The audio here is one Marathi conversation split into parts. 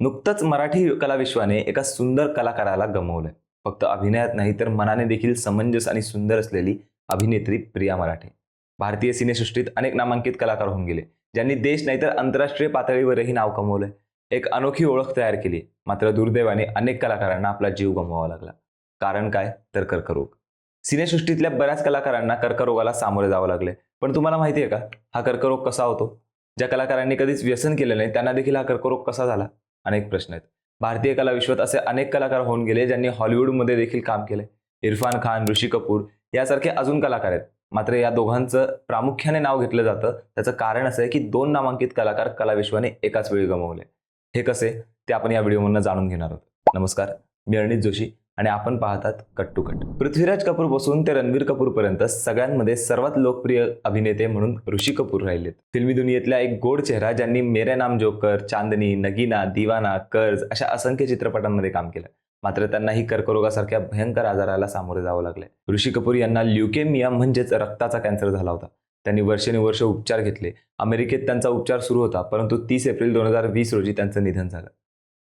नुकतंच मराठी कलाविश्वाने एका सुंदर कलाकाराला गमवलंय फक्त अभिनयात नाही तर मनाने देखील समंजस आणि सुंदर असलेली अभिनेत्री प्रिया मराठे. भारतीय सिनेसृष्टीत अनेक नामांकित कलाकार होऊन गेले ज्यांनी देश नाही तर आंतरराष्ट्रीय पातळीवरही नाव कमवलंय एक अनोखी ओळख तयार केली मात्र दुर्दैवाने अनेक कलाकारांना आपला जीव गमवावा लागला. कारण काय? तर कर्करोग. सिनेसृष्टीतल्या बऱ्याच कलाकारांना कर्करोगाला सामोरे जावं लागले. पण तुम्हाला माहिती आहे का? हा कर्करोग कसा होतो? ज्या कलाकारांनी कधीच व्यसन केलं नाही त्यांना देखील हा कर्करोग कसा झाला? अनेक प्रश्न आहेत. भारतीय कला विश्वात असे अनेक कलाकार होऊन गेले ज्यांनी हॉलिवूडमध्ये देखील काम केले इरफान खान ऋषी कपूर यासारखे अजून कलाकार आहेत. मात्र या दोघांचं प्रामुख्याने नाव घेतलं जातं. त्याचं कारण असं आहे की दोन नामांकित कलाकार कलाविश्वाने एकाच वेळी गमावले. हे कसे? ते आपण या व्हिडिओमधून जाणून घेणार आहोत. नमस्कार मी अरणित जोशी. आणि आपण पाहतात कट टू कट पृथ्वीराज कपूरपासून ते रणवीर कपूर पर्यंत सगळ्यांमध्ये सर्वात लोकप्रिय अभिनेते म्हणून ऋषी कपूर राहिलेत. फिल्मी दुनियेतला एक गोड चेहरा ज्यांनी मेरे नाम जोकर चांदनी नगीना दिवाना कर्ज अशा असंख्य चित्रपटांमध्ये काम केलं. मात्र त्यांनाही कर्करोगासारख्या भयंकर आजाराला सामोरे जावं लागले ऋषी कपूर यांना ल्युकेमिया म्हणजेच रक्ताचा कॅन्सर झाला होता. त्यांनी वर्षानुवर्ष उपचार घेतले. अमेरिकेत त्यांचा उपचार सुरू होता परंतु तीस एप्रिल दोन हजार वीस रोजी त्यांचं निधन झालं.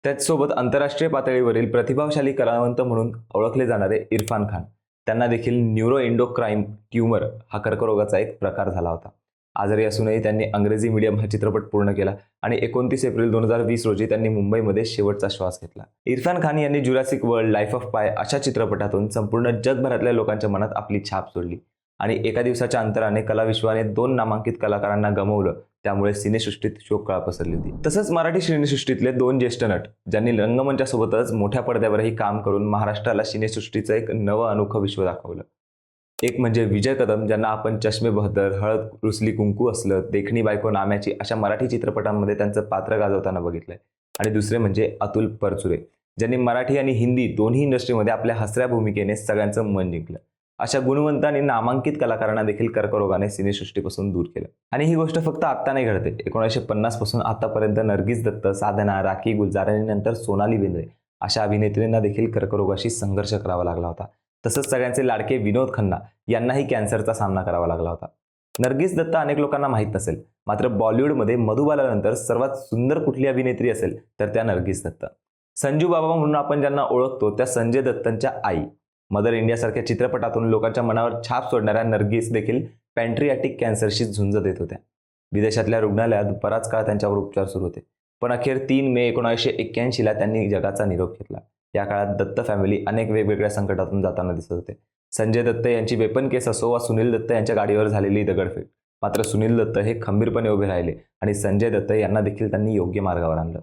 त्याचसोबत आंतरराष्ट्रीय पातळीवरील प्रतिभाशाली कलावंत म्हणून ओळखले जाणारे इरफान खान. त्यांना देखील न्यूरो इंडोक्राईम ट्यूमर हा कर्करोगाचा एक प्रकार झाला होता. आजारी असूनही त्यांनी अंग्रेजी मीडियम हा चित्रपट पूर्ण केला आणि एकोणतीस एप्रिल दोन हजार वीस रोजी त्यांनी मुंबईमध्ये शेवटचा श्वास घेतला. इरफान खान यांनी जुरासिक वर्ल्ड लाईफ ऑफ पाय अशा चित्रपटातून संपूर्ण जगभरातल्या लोकांच्या मनात आपली छाप सोडली. आणि एका दिवसाच्या अंतराने कलाविश्वाने दोन नामांकित कलाकारांना गमवलं. त्यामुळे सिनेसृष्टीत शोककळा पसरली होती. तसंच मराठी सिनेसृष्टीतले दोन ज्येष्ठ नट ज्यांनी रंगमंचासोबतच मोठ्या पडद्यावरही काम करून महाराष्ट्राला सिनेसृष्टीचं एक नवं अनोखं विश्व दाखवलं. एक म्हणजे विजय कदम ज्यांना आपण चष्मे बहदर हळद रुसली कुंकू असलं देखणी बायको नाम्याची अशा मराठी चित्रपटांमध्ये त्यांचं पात्र गाजवताना बघितलंय. आणि दुसरे म्हणजे अतुल परचुरे ज्यांनी मराठी आणि हिंदी दोन्ही इंडस्ट्रीमध्ये आपल्या हसऱ्या भूमिकेने सगळ्यांचं मन जिंकलं. अशा गुणवंत आणि नामांकित कलाकारांना देखील कर्करोगाने सिनेसृष्टीपासून दूर केलं. आणि ही गोष्ट फक्त आत्ता नाही घडते. एकोणीसशे पन्नासपासून आतापर्यंत नर्गिस दत्त साधना राखी गुलजार आणि नंतर सोनाली बेंद्रे अशा अभिनेत्रींना देखील कर्करोगाशी संघर्ष करावा लागला होता. तसंच सगळ्यांचे लाडके विनोद खन्ना यांनाही कॅन्सरचा सामना करावा लागला होता. नर्गिस दत्त अनेक लोकांना माहीत नसेल. मात्र बॉलिवूडमध्ये मधुबालानंतर सर्वात सुंदर कुठली अभिनेत्री असेल तर त्या नर्गिस दत्त. संजू बाबा म्हणून आपण ज्यांना ओळखतो त्या संजय दत्तांच्या आई. मदर इंडियासारख्या चित्रपटातून लोकांच्या मनावर छाप सोडणाऱ्या नर्गिस देखील पॅन्ट्रियाटिक कॅन्सरशी झुंज देत होत्या. विदेशातल्या रुग्णालयात बराच काळ त्यांच्यावर उपचार सुरू होते. पण अखेर तीन मे एकोणीसशे एक्क्याऐंशीला त्यांनी जगाचा निरोप घेतला. या काळात दत्त फॅमिली अनेक वेगवेगळ्या संकटातून जाताना दिसत होते. संजय दत्त यांची वेपन केस असो वा सुनील दत्त यांच्या गाडीवर झालेली दगडफेक. मात्र सुनील दत्त हे खंबीरपणे उभे राहिले आणि संजय दत्त यांना देखील त्यांनी योग्य मार्गावर आणलं.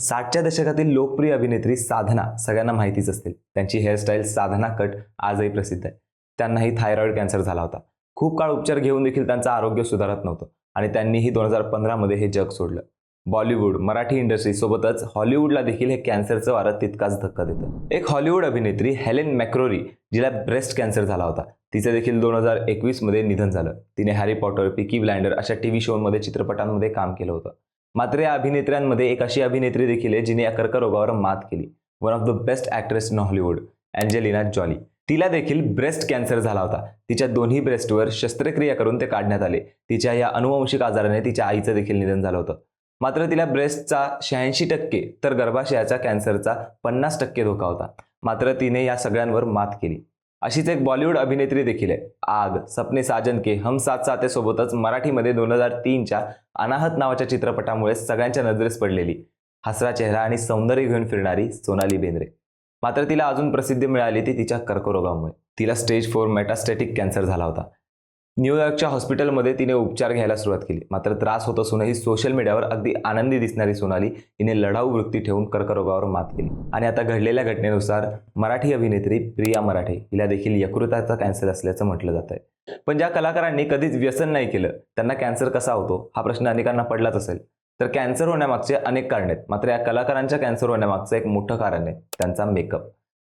साठच्या दशकातील लोकप्रिय अभिनेत्री साधना सगळ्यांना माहितीच असतील. त्यांची हेअरस्टाईल साधना कट आजही प्रसिद्ध आहे. त्यांनाही थायरॉईड कॅन्सर झाला होता. खूप काळ उपचार घेऊन देखील त्यांचं आरोग्य सुधारत नव्हतं आणि त्यांनीही दोन हजार पंधरामध्ये हे जग सोडलं. बॉलिवूड मराठी इंडस्ट्री सोबतच हॉलिवूडला देखील हे कॅन्सरचं वारं तितकाच धक्का देतं. एक हॉलिवूड अभिनेत्री हेलेन मॅक्रोरी जिला ब्रेस्ट कॅन्सर झाला होता. तिचं देखील दोन हजार एकवीसमध्ये निधन झालं. तिने हॅरी पॉटर पिकी ब्लँडर अशा टी व्ही शोमध्ये चित्रपटांमध्ये काम केलं होतं. मात्र या अभिनेत्र्यांमध्ये एक अशी अभिनेत्री देखील आहे जिने या कर्करोगावर मात केली. One of the best actress in Hollywood Angelina Jolie तिला देखील ब्रेस्ट कॅन्सर झाला होता. तिच्या दोन्ही ब्रेस्टवर शस्त्रक्रिया करून ते काढण्यात आले. तिच्या या अनुवंशिक आजाराने तिच्या आईचं देखील निधन झालं होतं. मात्र तिला ब्रेस्टचा शहाऐंशी टक्के तर गर्भाशयाचा कॅन्सरचा पन्नास टक्के धोका होता. मात्र तिने या सगळ्यांवर मात केली. अशीच एक बॉलिवूड अभिनेत्री देखील आहे. आग सपने साजन के हम साथ साथे सोबतच मराठीमध्ये दोन हजार तीनच्या अनाहत नावाच्या चित्रपटामुळे सगळ्यांच्या नजरेस पडलेली. हसरा चेहरा आणि सौंदर्य घेऊन फिरणारी सोनाली बेंद्रे. मात्र तिला अजून प्रसिद्धी मिळाली ती तिच्या कर्करोगामुळे. तिला स्टेज फोर मेटास्टेटिक कॅन्सर झाला होता. न्यूयॉर्कच्या हॉस्पिटलमध्ये तिने उपचार घ्यायला सुरुवात केली. मात्र त्रास होत असूनही सोशल मीडियावर अगदी आनंदी दिसणारी सोनाली हिने लढाऊ वृत्ती ठेवून कर्करोगावर मात केली. आणि आता घडलेल्या घटनेनुसार मराठी अभिनेत्री प्रिया मराठे हिला देखील यकृताचा कॅन्सर असल्याचं म्हटलं जात आहे. पण ज्या कलाकारांनी कधीच व्यसन नाही केलं त्यांना कॅन्सर कसा होतो हा प्रश्न अनेकांना पडलाच असेल. तर कॅन्सर होण्यामागचे अनेक कारण आहेत मात्र या कलाकारांच्या कॅन्सर होण्यामागचं एक मोठं कारण आहे त्यांचा मेकअप.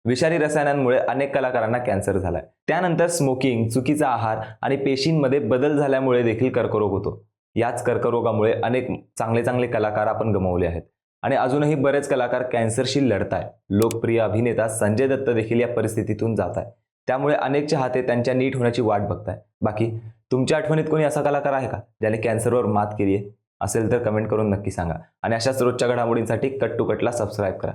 विषारी रसायनांमुळे अनेक कलाकारांना कॅन्सर झालाय. त्यानंतर स्मोकिंग चुकीचा आहार आणि पेशींमध्ये बदल झाल्यामुळे देखील कर्करोग होतो. याच कर्करोगामुळे अनेक चांगले चांगले कलाकार आपण गमावले आहेत. आणि अजूनही बरेच कलाकार कॅन्सरशी लढताय. लोकप्रिय अभिनेता संजय दत्त देखील या परिस्थितीतून जात आहे त्यामुळे अनेक चाहते त्यांच्या नीट होण्याची वाट बघताय. बाकी तुमच्या आठवणीत कोणी असा कलाकार आहे का ज्याने कॅन्सरवर मात केली आहे असेल तर कमेंट करून नक्की सांगा. आणि अशाच रोजच्या घडामोडींसाठी कट टू कटला सबस्क्राईब करा.